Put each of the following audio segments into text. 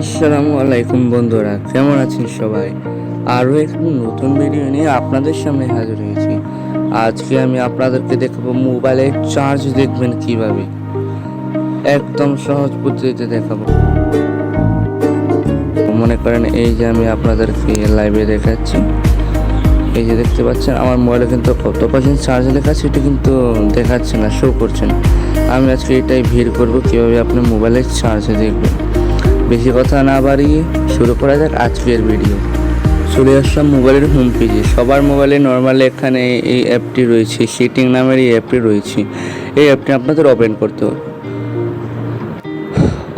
আসসালামু আলাইকুম বন্ধুরা, কেমন আছেন সবাই? আরও একটি নতুন ভিডিও নিয়ে আপনাদের সামনে হাজির হয়েছি। আজকে আমি আপনাদেরকে দেখাবো মোবাইলের চার্জ দেখবেন কীভাবে। একদম সহজ পদ্ধতিতে দেখাবো। মনে করেন এই যে আমি আপনাদেরকে লাইভে দেখাচ্ছি। এই যে দেখতে পাচ্ছেন, আমার মোবাইলে কিন্তু কত পার্সেন্ট চার্জ লেখা এটা কিন্তু দেখাচ্ছে না শো করছে না। আমি আজকে এটাই ভিড় করব, কীভাবে আপনি মোবাইলের চার্জ দেখবেন। বেশি কথা না বাড়িয়ে শুরু করা যাক আজকের ভিডিও চলে আসলাম মোবাইলের হোম পেজে সবার মোবাইলে নর্মালি এখানে এই অ্যাপটি রয়েছে সিটিং নামের এই অ্যাপটি রয়েছে। এই অ্যাপটি আপনাদের ওপেন করতে হবে।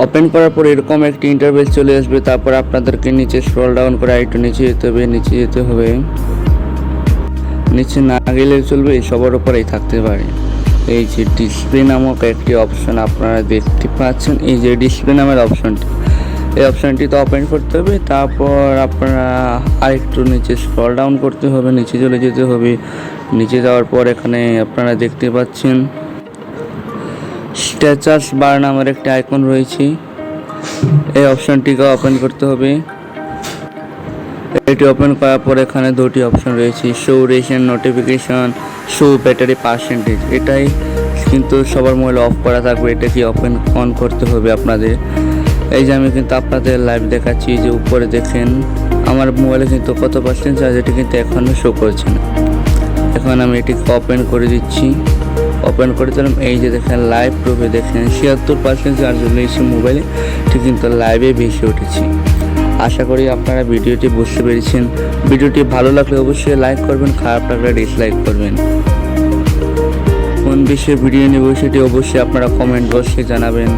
ওপেন করার পর এরকম একটি ইন্টারভেল চলে আসবে, তারপর আপনাদেরকে নিচে স্ক্রল ডাউন করে আইটু নিচে যেতে হবে, নিচে যেতে হবে। নিচে না গেলে চলবে সবার উপরেই থাকতে পারে। এই যে ডিসপ্লে নামক একটি অপশন আপনারা দেখতে পাচ্ছেন, এই যে ডিসপ্লে নামের অপশনটি এই অপশানটি অপশনটিতে ওপেন করতে হবে, তারপর আপনারা আরেকটু নিচে স্ক্রল ডাউন করতে হবে, নিচে চলে যেতে হবে। নিচে যাওয়ার পর এখানে আপনারা দেখতে পাচ্ছেন স্ট্যাচাস বার নামের একটি আইকন রয়েছে। এই অপশনটিকে ওপেন করতে হবে। এটি ওপেন করার পর এখানে দুটি অপশন রয়েছে। শো রেশন নোটিফিকেশন শো ব্যাটারি পার্সেন্টেজ এটাই কিন্তু সবার মোবাইল অফ করা থাকবে। এটাকে ওপেন অন করতে হবে আপনাদের? এই যে আমি কিন্তু আপনাদের লাইভ দেখাচ্ছি যে উপরে দেখেন, আমার মোবাইলে কিন্তু কত পার্সেন্ট চার্জ এটি কিন্তু এখনও শো করছে না। এখন আমি এটিকে ওপেন করে দিচ্ছি। ওপেন করে দিলাম, এই যে দেখেন লাইভ প্রুফে দেখেন, ছিয়াত্তর পার্সেন্ট চার্জ রয়েছে মোবাইলে। ঠিক কিন্তু লাইভে বেশি উঠেছি। আশা করি আপনারা ভিডিওটি বুঝতে পেরেছেন। ভিডিওটি ভালো লাগলে অবশ্যই লাইক করবেন, খারাপ লাগলে ডিসলাইক করবেন। কোন বিষয়ে ভিডিও নেব সেটি অবশ্যই আপনারা কমেন্ট বক্সে জানাবেন।